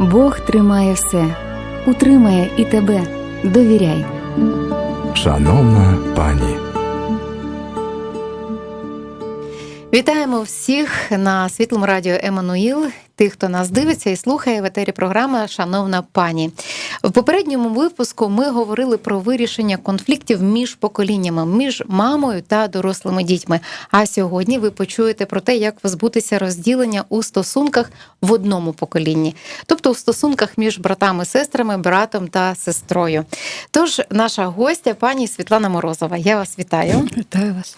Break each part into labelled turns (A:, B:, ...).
A: Бог тримає все, утримає і тебе. Довіряй.
B: Шановна пані,
C: Вітаємо всіх на світлому радіо Еммануїл, тих, хто нас дивиться і слухає в етері програми Шановна пані. В попередньому випуску ми говорили про вирішення конфліктів між поколіннями, між мамою та дорослими дітьми. А сьогодні ви почуєте про те, як позбутися розділення у стосунках в одному поколінні, тобто у стосунках між братами, сестрами, братом та сестрою. Тож, наша гостя, пані Світлана Морозова, я вас вітаю.
D: Вітаю вас.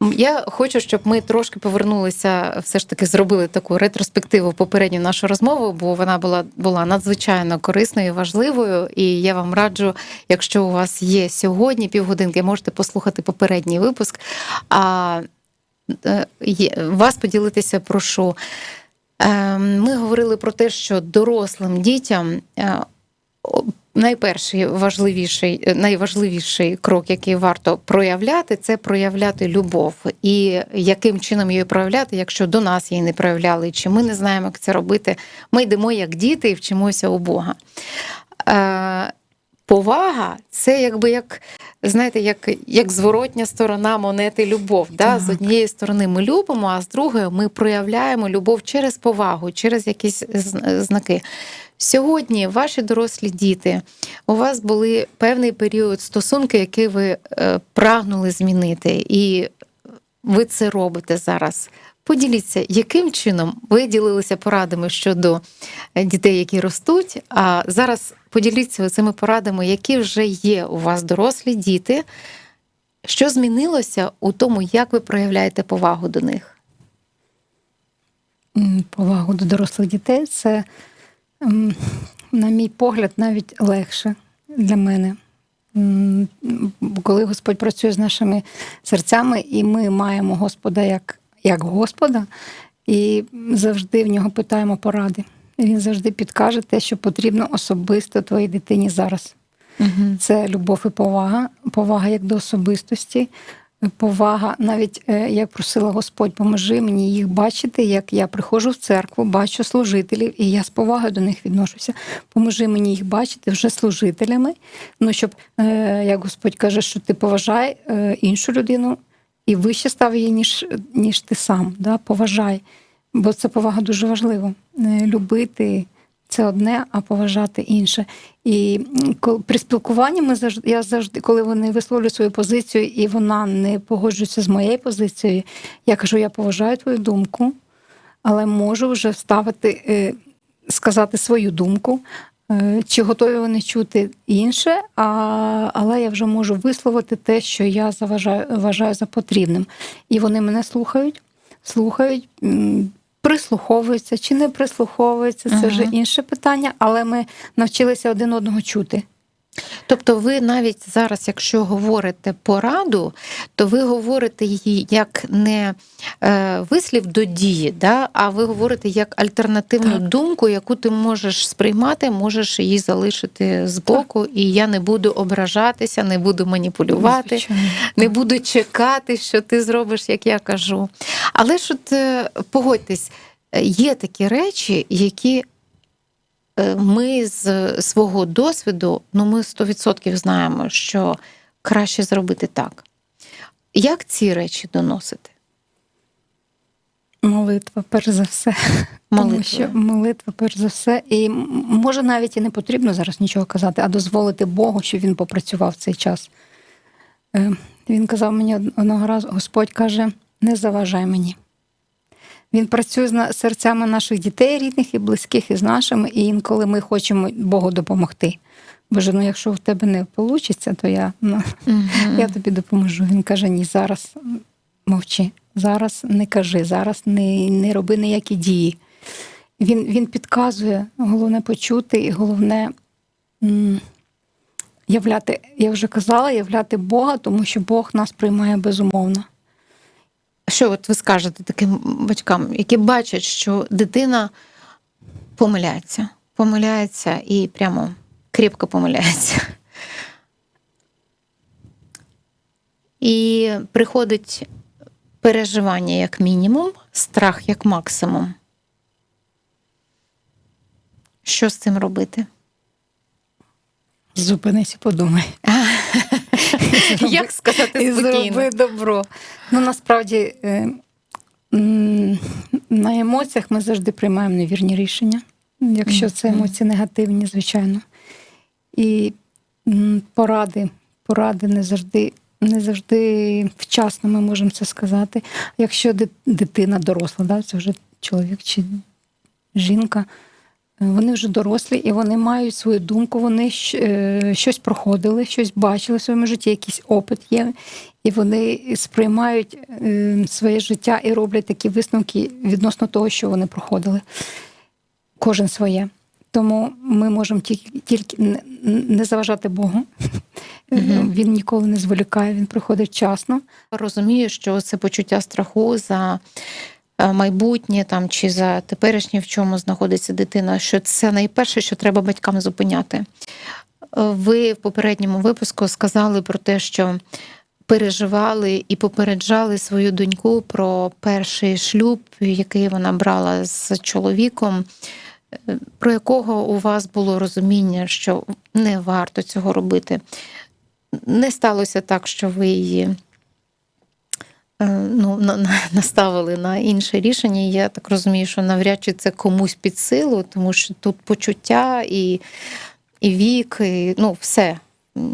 C: Я хочу, щоб ми трошки повернулися, все ж таки зробили таку ретроспективу попередню нашу розмову, бо вона була була надзвичайно корисною і важливою. І я вам раджу, якщо у вас є сьогодні півгодинки, можете послухати попередній випуск. А е, вас поділитися прошу. Е, Ми говорили про те, що дорослим дітям е, найперший важливіший, е, найважливіший крок, який варто проявляти, це проявляти любов. І яким чином її проявляти, якщо до нас її не проявляли, чи ми не знаємо, як це робити. Ми йдемо як діти і вчимося у Бога. Повага це якби як. Знаєте, як, як зворотня сторона монети любов. Да? З однієї сторони ми любимо, а з другої ми проявляємо любов через повагу, через якісь знаки. Сьогодні ваші дорослі діти, у вас були певний період стосунки, який ви е, прагнули змінити, і ви це робите зараз. Поділіться, яким чином ви ділилися порадами щодо дітей, які ростуть. А зараз поділіться цими порадами, які вже є у вас дорослі діти. Що змінилося у тому, як ви проявляєте повагу до них?
D: Повагу до дорослих дітей це, на мій погляд, навіть легше для мене. Коли Господь працює з нашими серцями, і ми маємо Господа як, як Господа, і завжди в нього питаємо поради. Він завжди підкаже те, що потрібно особисто твоїй дитині зараз. Це любов і повага, повага як до особистості, повага, навіть е, як просила Господь, поможи мені їх бачити, як я приходжу в церкву, бачу служителів, і я з повагою до них відношуся. Поможи мені їх бачити вже служителями. Ну, щоб, е, як Господь каже, що ти поважай е, іншу людину і вище став її, ніж, ніж ти сам. Да? Поважай. Бо це повага дуже важливо. Е, Любити це одне, а поважати інше. І при спілкуванні ми завжди, я завжди, коли вони висловлюють свою позицію, і вона не погоджується з моєю позицією, я кажу: я поважаю твою думку, але можу вже вставити, е, сказати свою думку. Е, Чи готові вони чути інше, а, але я вже можу висловити те, що я заважаю, вважаю за потрібним. І вони мене слухають, слухають, прислуховуються чи не прислуховуються, це вже інше питання, але ми навчилися один одного чути.
C: Тобто, ви навіть зараз, якщо говорите пораду, то ви говорите її як не е, вислів до дії, да? а ви говорите як альтернативну
D: Так.
C: думку, яку ти можеш сприймати, можеш її залишити збоку, і я не буду ображатися, не буду маніпулювати.
D: Звичайно.
C: Не буду чекати, що ти зробиш, як я кажу. Але ж от е, погодьтесь, е, є такі речі, які ми з свого досвіду, ну ми 100% знаємо, що краще зробити так. Як ці речі доносити?
D: Молитва, перш за все. Тому що молитва, перш за все, і може навіть і не потрібно зараз нічого казати, а дозволити Богу, щоб він попрацював цей час. Е, Він казав мені одного разу: Господь каже: не заважай мені. Він працює з серцями наших дітей, рідних і близьких, і з нашими, і інколи ми хочемо Богу допомогти. Боже, ну якщо в тебе не вийде, то я, ну, я тобі допоможу. Він каже: ні, зараз мовчи, зараз не кажи, зараз не, не роби ніякі дії. Він, він підказує, головне почути, і головне м, являти, я вже казала, являти Бога, тому що Бог нас приймає безумовно.
C: Що от ви скажете таким батькам, які бачать, що дитина помиляється, помиляється і прямо кріпко помиляється. І приходить переживання як мінімум, страх як максимум. Що з цим робити?
D: Зупинись і подумай.
C: Як сказати
D: і зроби добро. Ну насправді е, на емоціях ми завжди приймаємо невірні рішення, якщо це емоції негативні, звичайно. І поради, поради не завжди. Не завжди вчасно ми можемо це сказати. Якщо дитина доросла, да, це вже чоловік чи жінка, вони вже дорослі і вони мають свою думку, вони е, щось проходили, щось бачили в своєму житті, якийсь опит є, і вони сприймають е, своє життя і роблять такі висновки відносно того, що вони проходили. Кожен своє. Тому ми можемо тільки, тільки не- заважати Богу.
C: Мгм.
D: Він ніколи не зволікає, він приходить вчасно.
C: Розумію, що це почуття страху за майбутнє там чи за теперішнє, в чому знаходиться дитина, що це найперше, що треба батькам зупиняти. Е, Ви в попередньому випуску сказали про те, що переживали і попереджали свою доньку про перший шлюб, який вона брала з чоловіком, е, про якого у вас було розуміння, що не варто цього робити. Не сталося так, що ви її е, ну, на- на- наставили на інше рішення. Я так розумію, що навряд чи це комусь під силу, тому що тут почуття і, і вік, і ну, все,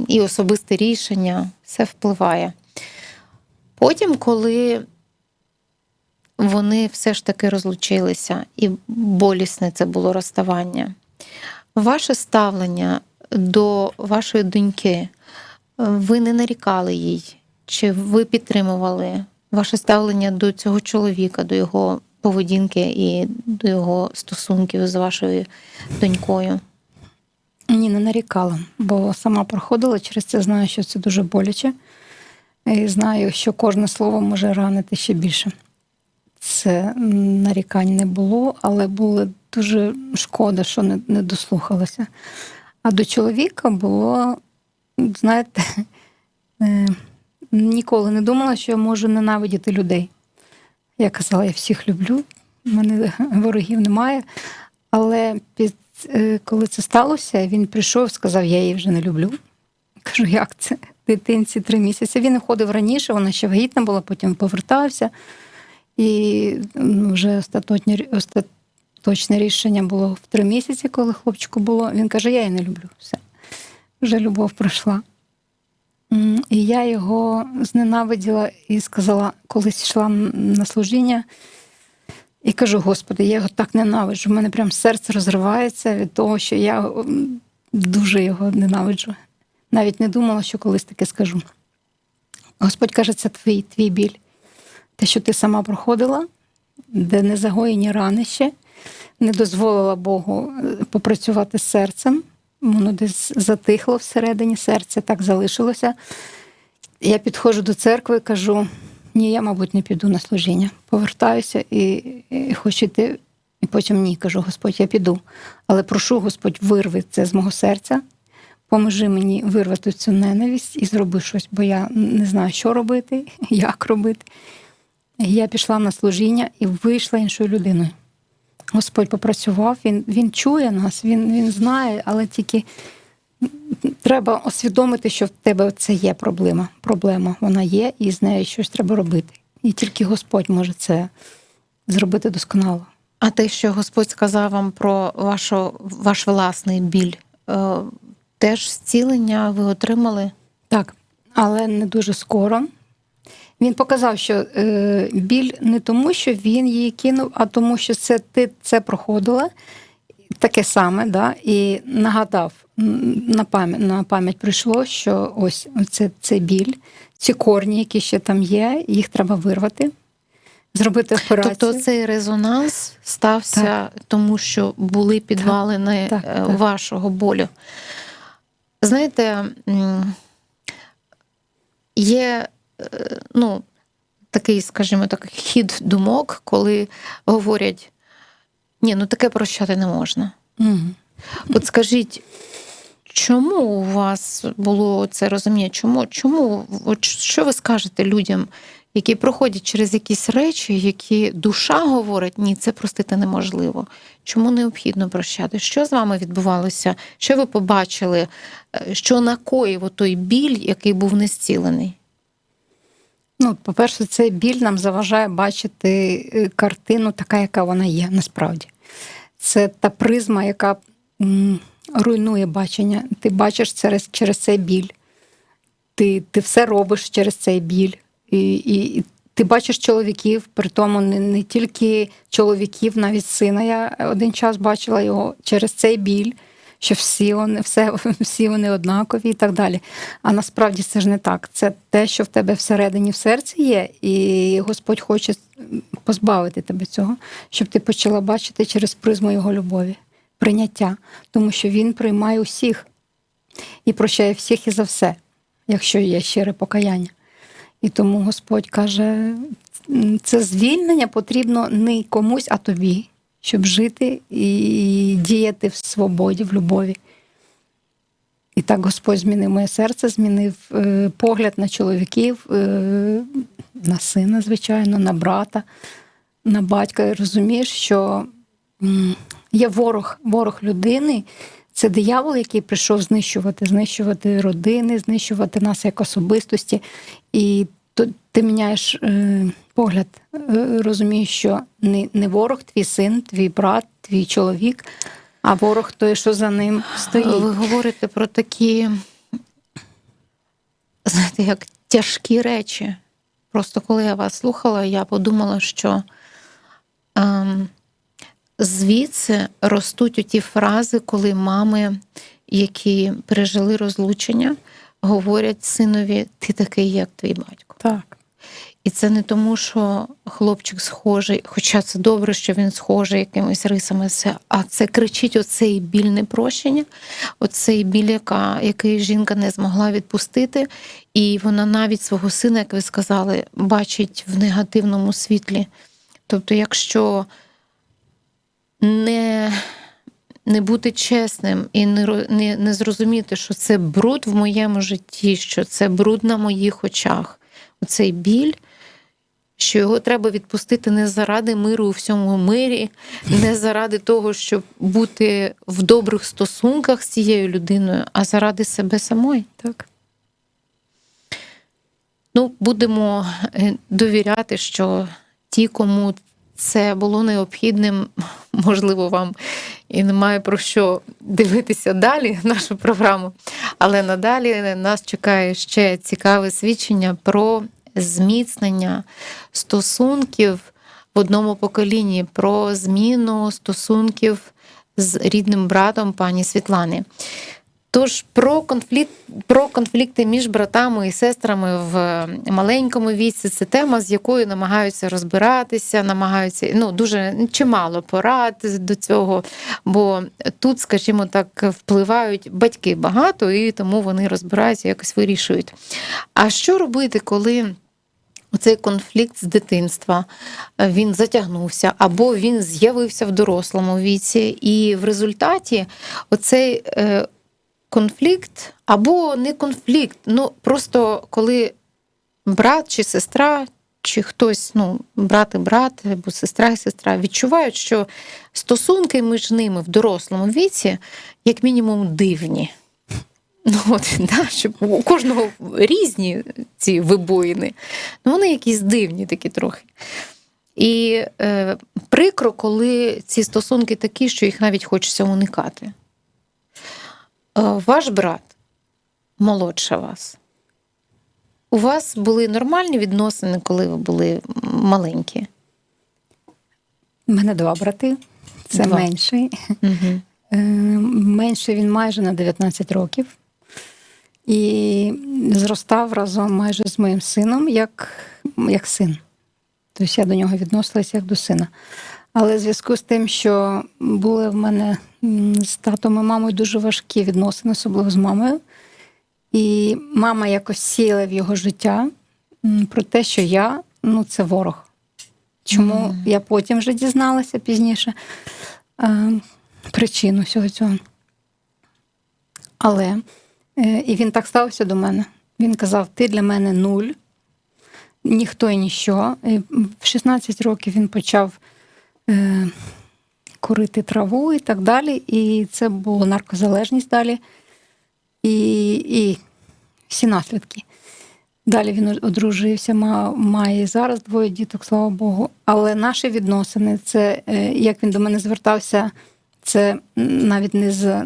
C: і особисте рішення, все впливає. Потім, коли вони все ж таки розлучилися, і болісне це було розставання, ваше ставлення до вашої доньки, ви не нарікали їй, чи ви підтримували ваше ставлення до цього чоловіка, до його поведінки і до його стосунків з вашою донькою?
D: Ні, не нарікала, бо сама проходила через це, знаю, що це дуже боляче. І знаю, що кожне слово може ранити ще більше. Це нарікань не було, але було дуже шкода, що не, не дослухалася. А до чоловіка було, знаєте, е, ніколи не думала, що я можу ненавидіти людей. Я казала, я всіх люблю, в мене ворогів немає. Але під, е, коли це сталося, він прийшов, сказав, я її вже не люблю. Кажу, як це? Дитинці три місяці. Він ходив раніше, вона ще вагітна була, потім повертався. І ну, вже остаточне, остаточне рішення було в три місяці, коли хлопчику було. Він каже, я її не люблю. Все. Вже любов пройшла. І я його зненавиділа і сказала, колись йшла на служіння. І кажу, Господи, я його так ненавиджу. У мене прям серце розривається від того, що я дуже його ненавиджу. Навіть не думала, що колись таке скажу. Господь каже, це твій, твій біль. Те, що ти сама проходила, де не загоєні рани ще, не дозволила Богу е, попрацювати з серцем. Воно десь затихло всередині серця, так залишилося. Я підходжу до церкви і кажу: ні, я, мабуть, не піду на служіння. Повертаюся і, і хочу йти. І потім ні, кажу, Господь, я піду. Але прошу, Господь, вирви це з мого серця, поможи мені вирвати цю ненависть і зроби щось, бо я не знаю, що робити, як робити. Я пішла на служіння і вийшла іншою людиною. Господь попрацював, він, він чує нас, він, він знає, але тільки треба усвідомити, що в тебе це є проблема. Проблема вона є, і з нею щось треба робити. І тільки Господь може це зробити досконало.
C: А те, що Господь сказав вам про вашу, ваш власний біль, е, теж зцілення ви отримали?
D: Так, але не дуже скоро. Він показав, що е, біль не тому, що він її кинув, а тому, що це ти це проходила таке саме, да, і нагадав на пам'ять, на пам'ять прийшло, що ось це, це біль, ці корні, які ще там є, їх треба вирвати, зробити операцію.
C: Тобто цей резонанс стався тому, що були підвалини
D: Так,
C: е,
D: так.
C: вашого болю. Знаєте, є ну, такий, скажімо так, хід думок, коли говорять: ні, ну таке прощати не можна.
D: Мгм.
C: От скажіть, чому у вас було це розуміння? Чому, чому от що ви скажете людям, які проходять через якісь речі, які душа говорить, ні, це простити неможливо. Чому необхідно прощати? Що з вами відбувалося? Що ви побачили? Е, Що накоїв той біль, який був не зцілений?
D: Ну, по-перше, цей біль нам заважає бачити е, картину така, яка вона є насправді. Це та призма, яка м, руйнує бачення. Ти бачиш через, через цей біль. Ти, ти все робиш через цей біль. І, і, і ти бачиш чоловіків, при тому не, не тільки чоловіків, навіть сина. Я один час бачила його через цей біль, що всі вони, все, всі вони однакові і так далі. А насправді це ж не так. Це те, що в тебе всередині в серці є, і Господь хоче позбавити тебе цього, щоб ти почала бачити через призму його любові, прийняття, тому що він приймає усіх і прощає всіх і за все, якщо є щире покаяння. І тому Господь каже: це звільнення потрібно не комусь, а тобі, щоб жити і діяти в свободі, в любові. І так Господь змінив моє серце, змінив е, погляд на чоловіків, е, на сина, звичайно, на брата, на батька. І розумієш, що є ворог, ворог людини. Це диявол, який прийшов знищувати, знищувати родини, знищувати нас як особистості. І ти міняєш е, погляд, е, розумієш, що не, не ворог твій син, твій брат, твій чоловік, а ворог той, що за ним стоїть.
C: Ви говорите про такі, знаєте, як тяжкі речі. Просто коли я вас слухала, я подумала, що ем, звідси ростуть оті фрази, коли мами, які пережили розлучення, говорять синові: ти такий, як твій батько.
D: Так.
C: І це не тому, що хлопчик схожий, хоча це добре, що він схожий якимись рисами, а це кричить оцей біль непрощення, оцей біль, яка, який жінка не змогла відпустити, і вона навіть свого сина, як ви сказали, бачить в негативному світлі. Тобто, якщо не, не бути чесним і не, не, не зрозуміти, що це бруд в моєму житті, що це бруд на моїх очах, оцей біль, що його треба відпустити не заради миру у всьому мирі, не заради того, щоб бути в добрих стосунках з цією людиною, а заради себе самої.
D: Так.
C: Ну, будемо е, довіряти, що ті, кому це було необхідним, можливо, вам і немає про що дивитися далі нашу програму. Але надалі нас чекає ще цікаве свідчення про зміцнення стосунків в одному поколінні, про зміну стосунків з рідним братом пані Світлани. Тож про конфлікт, про конфлікти між братами і сестрами в маленькому віці це тема, з якою намагаються розбиратися, намагаються ну дуже чимало порад до цього. Бо тут, скажімо так, впливають батьки багато, і тому вони розбираються, якось вирішують. А що робити, коли Оцей конфлікт з дитинства він затягнувся, або він з'явився в дорослому віці, і в результаті оцей е, конфлікт, або не конфлікт, ну просто коли брат чи сестра, чи хтось, ну, брат і брат, або сестра і сестра, відчувають, що стосунки між ними в дорослому віці, як мінімум, дивні. Ну, от, да, щоб у кожного різні ці вибоїни. Ну, вони якісь дивні такі трохи. І е, прикро, коли ці стосунки такі, що їх навіть хочеться уникати. Е, ваш брат молодше вас. У вас були нормальні відносини, коли ви були маленькі?
D: У мене два брати. Це
C: Два.
D: менший.
C: Угу.
D: Е, Менший він майже на 19 років. І зростав разом майже з моїм сином як, як син. Тобто я до нього відносилася як до сина. Але в зв'язку з тим, що були в мене з татом і мамою дуже важкі відносини, особливо з мамою. І мама якось сіяла в його життя про те, що я ну, це ворог. Чому я потім вже дізналася пізніше е, причину всього цього. Але і він так ставився до мене. Він казав: ти для мене нуль, ніхто і ніщо. І В 16 років він почав е, курити траву і так далі. І це була наркозалежність далі. І, і всі наслідки. Далі він одружився, має зараз двоє діток, слава Богу. Але наші відносини, це е, як він до мене звертався, це навіть не з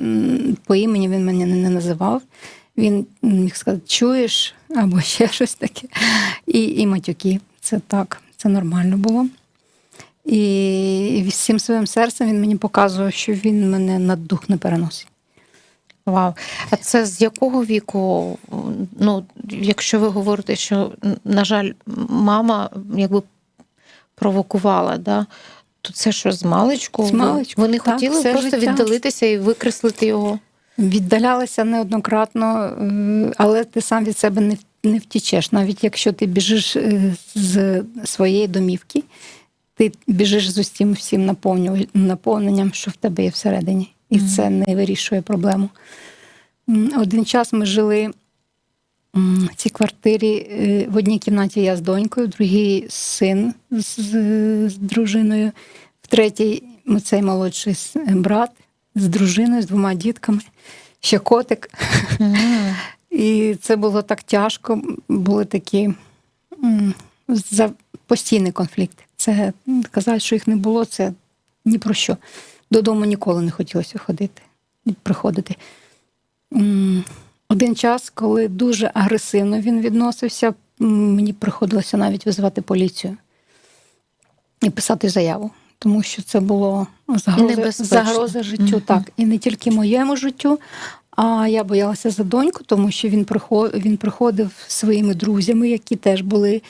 D: по імені він мене не називав. Він міг сказати, чуєш або ще щось таке. І, і матюки. Це так, це нормально було. І всім своїм серцем він мені показував, що він мене на дух не переносить.
C: Вау. А це з якого віку? Ну, якщо ви говорите, що, на жаль, мама якби провокувала, да? То це що, з маличку?
D: З маличку,
C: Вони
D: так,
C: хотіли просто
D: життя.
C: віддалитися і викреслити його.
D: Віддалялася неоднократно, е, але ти сам від себе не, не втічеш. Навіть якщо ти біжиш е, з своєї домівки, ти біжиш з усім всім наповненням, що в тебе є всередині. І це не вирішує проблему. Один час ми жили в цій квартирі е, в одній кімнаті я з донькою, в другій син з, з дружиною, в третій цей молодший брат з дружиною, з двома дітками, ще котик. І це було так тяжко. Були такі за постійний конфлікт. Це казати, що їх не було, це ні про що. Додому ніколи не хотілося ходити, приходити. Один час, коли дуже агресивно він відносився, мені приходилося навіть визивати поліцію і писати заяву, тому що це було загроза, загроза життю,
C: Мгм.
D: так. І не тільки моєму життю, а я боялася за доньку, тому що він приходив, він приходив своїми друзями, які теж були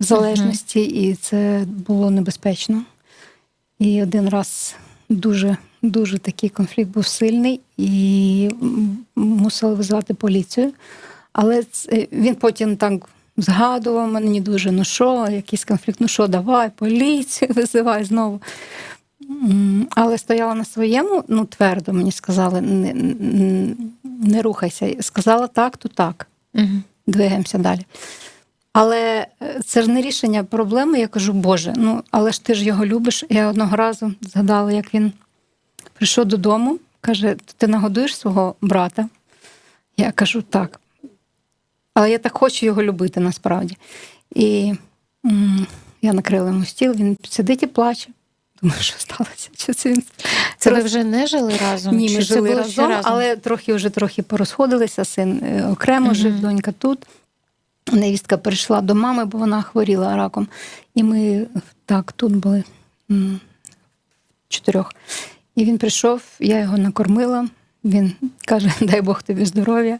D: в залежності, і це було небезпечно. І один раз дуже, дуже такий конфлікт був сильний, і мусили визвати поліцію. Але це- він потім так згадував мені дуже: ну що, якийсь конфлікт, ну що, давай, поліцію визивай знову. Але стояла на своєму, ну твердо мені сказали, не, не, не рухайся. Сказала так, то так
C: Угу.
D: двигаємося далі. Але е, це ж не рішення проблеми. Я кажу, Боже, ну але ж ти ж його любиш. Я одного разу згадала, як він прийшов додому, каже: ти нагодуєш свого брата? Я кажу, так. Але я так хочу його любити насправді. І м, я накрила йому стіл, він сидить і плаче. Думаю, що сталося? Чи це він
C: Це ви вже не жили разом?
D: ні, ми
C: це
D: жили разом,
C: разом?
D: але трохи вже трохи порозходилися. Син е, окремо
C: Мгм.
D: жив, донька тут. Невістка перейшла до мами, бо вона хворіла раком. І ми так тут були чотирьох. І він прийшов, я його накормила. Він каже: дай Бог тобі здоров'я.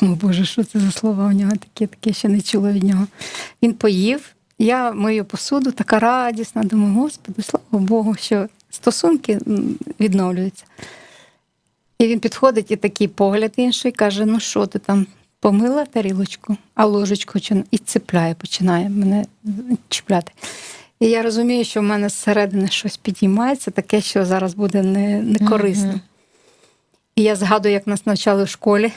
D: Думаю, Боже, що це за слова у нього таке, таке ще не чула від нього. Він поїв, я мию посуду, така радісна. Думаю, Господи, слава Богу, що стосунки відновлюються. І він підходить і такий погляд інший, каже: ну що ти там помила тарілочку, а ложечку і цепляє, починає мене чіпляти. І я розумію, що в мене зсередини щось підіймається, таке, що зараз буде не, не корисно.
C: Мгм.
D: І я згадую, як нас навчали в школі.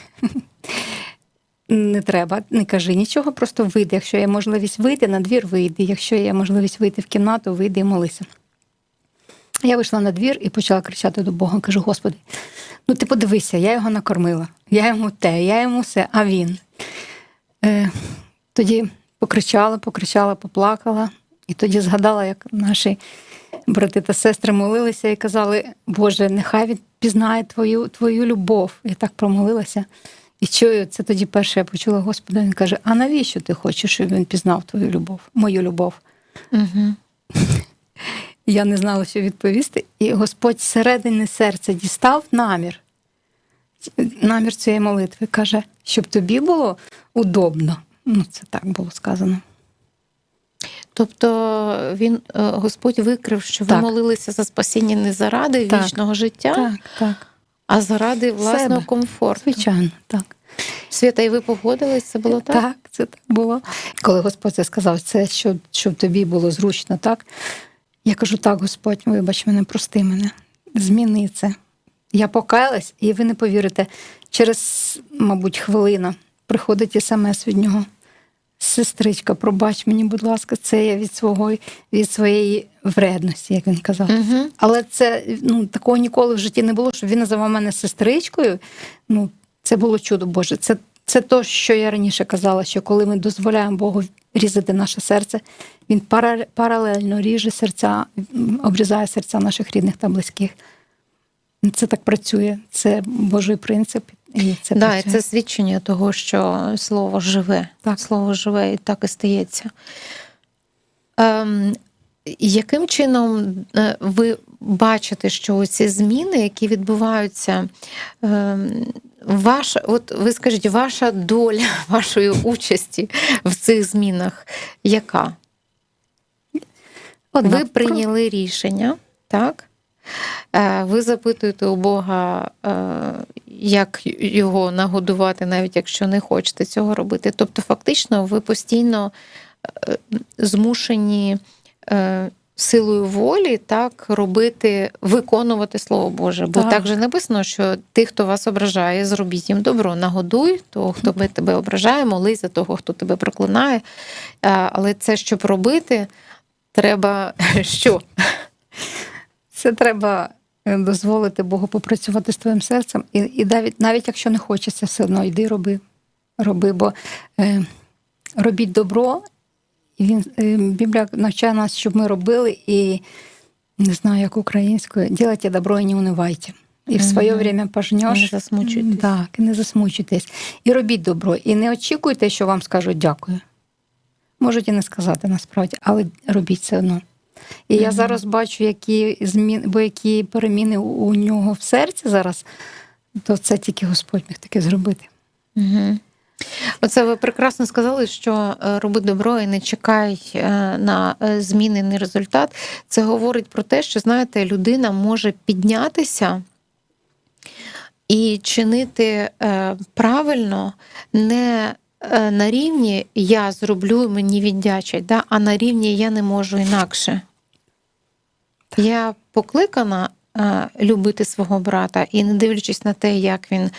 D: Не треба, не кажи нічого, просто вийди. Якщо є можливість вийти, на двір вийди. Якщо є можливість вийти в кімнату, вийди і молися. Я вийшла на двір і почала кричати до Бога. Кажу: Господи, ну ти подивися, я його накормила, я йому те, я йому все, а він. Е, тоді покричала, покричала, поплакала. І тоді згадала, як наші брати та сестри молилися і казали: Боже, нехай він пізнає твою, твою любов. Я так промолилася. І чую, це тоді перше я почула Господа. Він каже: А навіщо ти хочеш, щоб він пізнав твою любов, мою любов? І Я не знала, що відповісти. І Господь зсередини серця дістав намір. Намір цієї молитви каже, щоб тобі було удобно. Ну, це так було сказано.
C: Тобто він, е, Господь викрив, що ви
D: Так.
C: молилися за спасіння не заради
D: Так.
C: вічного життя,
D: Так, так.
C: а заради власного
D: Себе.
C: комфорту.
D: Звичайно, так.
C: Свята, і ви погодились, це було так?
D: Так, це так було. Коли Господь це сказав, це щоб, щоб тобі було зручно, так? Я кажу: так, Господь, вибач мене, прости мене, зміни це. Я покаялась, і ви не повірите, через, мабуть, хвилина приходить смс від нього. Сестричка, пробач мені, будь ласка, це я від свого від своєї вредності, як він казав.
C: Угу.
D: Але це ну такого ніколи в житті не було, щоб він називав мене сестричкою. Ну, це було чудо Боже. Це, це то, що я раніше казала, що коли ми дозволяємо Богу різати наше серце, він пара- паралельно ріже серця, обрізає серця наших рідних та близьких. Це так працює. Це Божий принцип. І це
C: Да, і це свідчення того, що слово живе.
D: Так.
C: Слово живе і так і стається. Ем, яким чином е, ви бачите, що ці зміни, які відбуваються, ем, ваша, от ви скажіть, ваша доля вашої участі в цих змінах яка?
D: Одна.
C: Ви прийняли рішення, так? Е, Ви запитуєте у Бога, е, як його нагодувати, навіть якщо не хочете цього робити. Тобто, фактично, ви постійно е, змушені е, силою волі так робити, виконувати Слово Боже. Bо
D: Так.
C: так же написано, що тих, хто вас ображає, зробіть їм добро, нагодуй того, хто тебе ображає, молись за того, хто тебе проклинає. Е, Але це щоб робити, треба що?
D: Це треба дозволити Богу попрацювати з твоїм серцем. І, і навіть, навіть якщо не хочеться, все одно йди роби. Роби, бо е, робіть добро. І він, е, Біблія навчає нас, щоб ми робили, і не знаю, як українською, ділайте добро і не унивайте. І в своє время
C: Не
D: пожнеш.
C: засмучуйтесь.
D: Так, не засмучуйтесь. І робіть добро. І не очікуйте, що вам скажуть дякую. Можуть і не сказати насправді, але робіть все одно. І я зараз бачу, які зміни, бо які переміни у- нього в серці зараз, то це тільки Господь міг таке зробити.
C: Угу. Оце ви прекрасно сказали, що е, роби добро і не чекай е, на е, змінений результат. Це говорить про те, що знаєте, людина може піднятися і чинити правильно не на рівні я зроблю, мені віддячать, да? а на рівні я не можу інакше. Я покликана е, любити свого брата, і не дивлячись на те, як він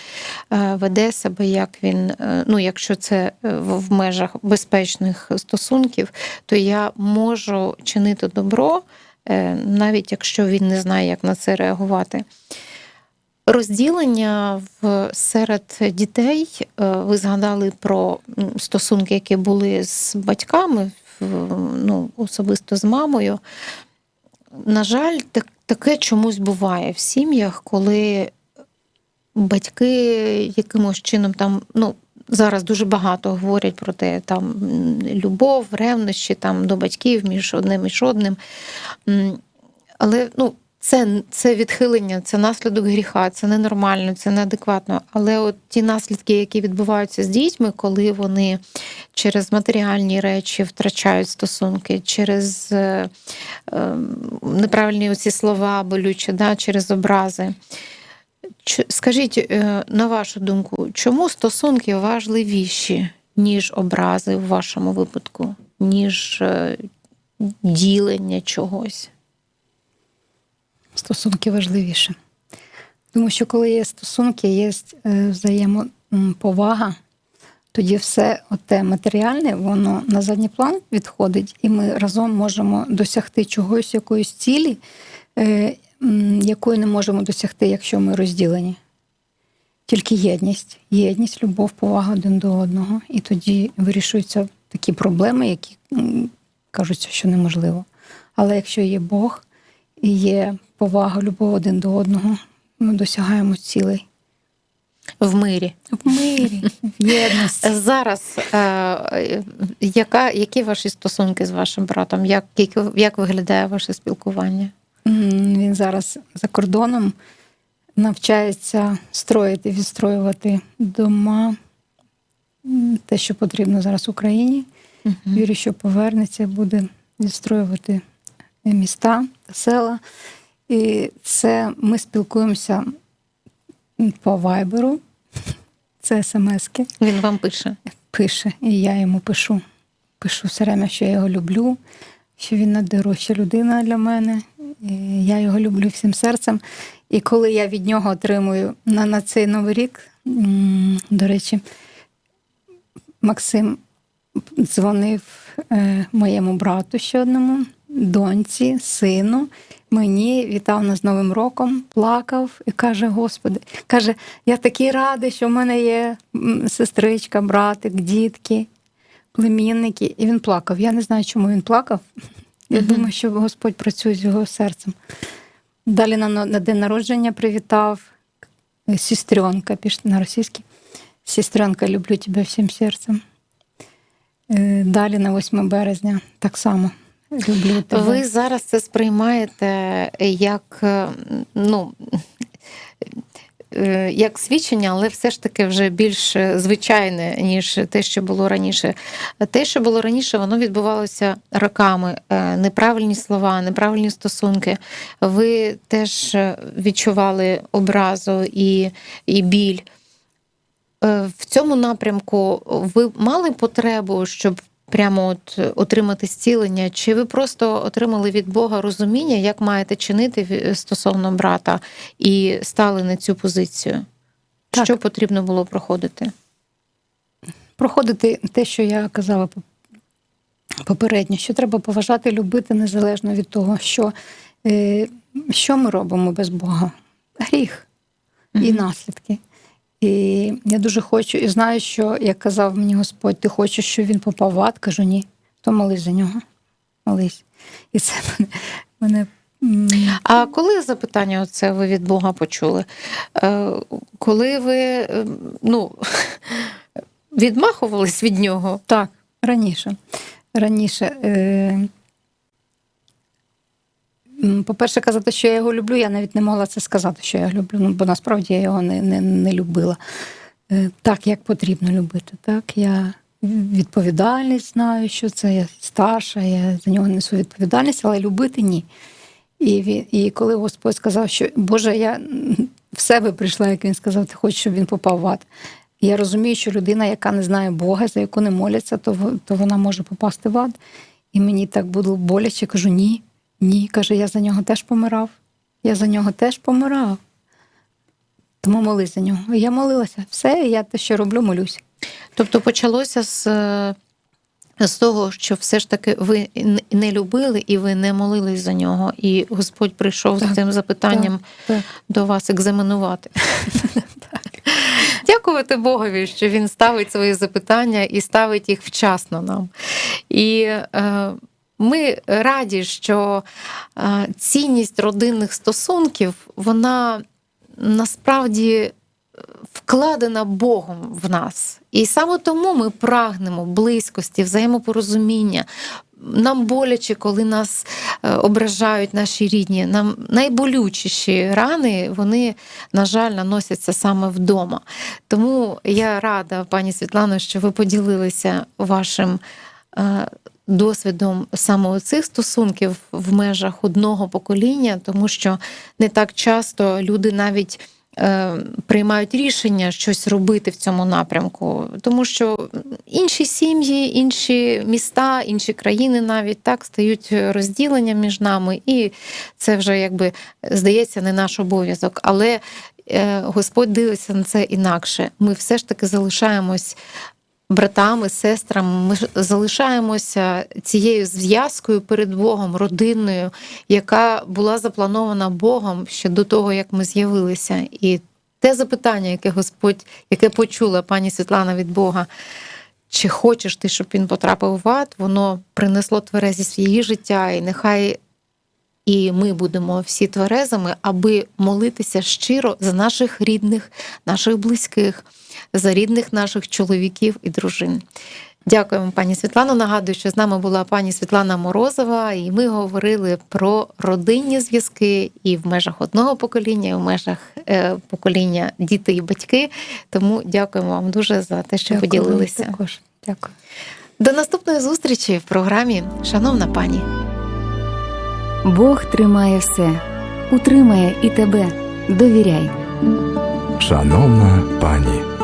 C: е, веде себе, як він, е, ну, якщо це е, в в межах безпечних стосунків, то я можу чинити добро, е, навіть якщо він не знає, як на це реагувати. Розділення в серед дітей. е, Ви згадали про стосунки, які були з батьками, ну, особисто з мамою. На жаль, так, таке чомусь буває в сім'ях, коли батьки якимось чином там, ну, зараз дуже багато говорять про те, там любов, ревнощі там до батьків між одним і одним. Але ну, це, це відхилення, це наслідок гріха, це ненормально, це неадекватно. Але от ті наслідки, які відбуваються з дітьми, коли вони через матеріальні речі втрачають стосунки, через е, е, неправильні оці слова болючі, да, через образи. Ч- Скажіть, е, на вашу думку, чому стосунки важливіші, ніж образи в вашому випадку, ніж е, ділення чогось?
D: Стосунки важливіше. Тому що коли є стосунки, є е, взаємоповага, тоді все те матеріальне, воно на задній план відходить, і ми разом можемо досягти чогось, якоїсь цілі, е, якої не можемо досягти, якщо ми розділені. Тільки єдність, єдність, любов, повага один до одного. І тоді вирішуються такі проблеми, які кажуться, що неможливо. Але якщо є Бог і є повага, любов один до одного, ми досягаємо цілей.
C: В мирі.
D: В мирі, в єдності.
C: Зараз е, яка, які ваші стосунки з вашим братом? Як, як, як виглядає ваше спілкування?
D: Він зараз за кордоном навчається строїти, відстроювати дома, те, що потрібно зараз Україні. Вірю, що повернеться, буде відстроювати міста, села. І це ми спілкуємося по вайберу. Це смски.
C: Він вам пише.
D: Пише, і я йому пишу. Пишу все время, що я його люблю, що він найдорожча людина для мене. І я його люблю всім серцем. І коли я від нього отримую на, на цей новий рік, до речі, Максим дзвонив е, моєму брату ще одному, доньці, сину. Мені вітав нас з Новим роком, плакав і каже: Господи, каже, я такий радий, що в мене є сестричка, братик, дітки, племінники. І він плакав. Я не знаю, чому він плакав. Я думаю, що Господь працює з його серцем. Далі на, на день народження привітав сестренка, піш на російській. Сестренка, люблю тебе всім серцем. Е, Далі на 8 березня так само. Люблю тебе.
C: Ви зараз це сприймаєте як е, ну. е, Як свідчення, але все ж таки вже більш звичайне, ніж те, що було раніше. Те, що було раніше, воно відбувалося роками. Е, Неправильні слова, неправильні стосунки. Ви теж відчували образу і, і біль. В цьому напрямку ви мали потребу, щоб прямо от отримати зцілення, чи ви просто отримали від Бога розуміння, як маєте чинити стосовно брата, і стали на цю позицію?
D: Так.
C: Що потрібно було проходити?
D: проходити те, що я казала попередньо, що треба поважати, любити незалежно від того, що, е, що ми робимо без Бога. Гріх і наслідки. І я дуже хочу, і знаю, що як казав мені Господь, ти хочеш, щоб він попав в ад? Кажу, ні, то молись за нього. Молись. І це мене, мене
C: А коли запитання оце ви від Бога почули? Е, Коли ви е, ну, відмахувались від нього?
D: Так, раніше. Раніше. По-перше, казати, що я його люблю, я навіть не могла це сказати, що я люблю, ну, бо насправді я його не, не, не любила. Е, Так, як потрібно любити. Так, я відповідальність знаю, що це я старша, я за нього несу відповідальність, але любити ні. І, і коли Господь сказав, що Боже, я в себе прийшла, як він сказав, ти хочеш, щоб він попав в ад. Я розумію, що людина, яка не знає Бога, за яку не моляться, то, то вона може попасти в ад. І мені так було боляче, кажу: ні, ні. Каже, я за нього теж помирав. Я за нього теж помирав. Тому молись за нього. Я молилася. Все, я те, що роблю, молюсь.
C: Тобто почалося з, з того, що все ж таки ви не любили і ви не молились за нього, і Господь прийшов
D: Так,
C: з цим запитанням
D: так.
C: до вас екзаменувати. Дякувати Богові, що він ставить свої запитання і ставить їх вчасно нам. І е, ми раді, що е, цінність родинних стосунків, вона насправді вкладена Богом в нас. І саме тому ми прагнемо близькості, взаємопорозуміння. Нам боляче, коли нас е, ображають наші рідні. Нам найболючіші рани, вони, на жаль, наносяться саме вдома. Тому я рада, пані Світлано, що ви поділилися вашим е, досвідом саме цих стосунків в межах одного покоління, тому що не так часто люди навіть. е, Приймають рішення щось робити в цьому напрямку, тому що інші сім'ї, інші міста, інші країни навіть так стають розділенням між нами, і це вже якби здається не наш обов'язок. Але е, Господь дивиться на це інакше. Ми все ж таки залишаємось братами, сестрами. Ми залишаємося цією зв'язкою перед Богом, родиною, яка була запланована Богом ще до того, як ми з'явилися. І те запитання, яке Господь, яке почула пані Світлана від Бога. Чи хочеш ти, щоб він потрапив в ад, воно принесло тверезість в життя, і нехай і ми будемо всі тверезими, аби молитися щиро за наших рідних, наших близьких, за рідних наших чоловіків і дружин. Дякуємо, пані Світлано. Нагадую, що з нами була пані Світлана Морозова, і ми говорили про родинні зв'язки і в межах одного покоління, і в межах е, покоління діти і батьки. Тому дякуємо вам дуже за те, що
D: Дякую,
C: поділилися.
D: Також. Дякую.
C: До наступної зустрічі в програмі Шановна пані.
A: Бог тримає все, утримає і тебе. Довіряй.
B: Шановна пані.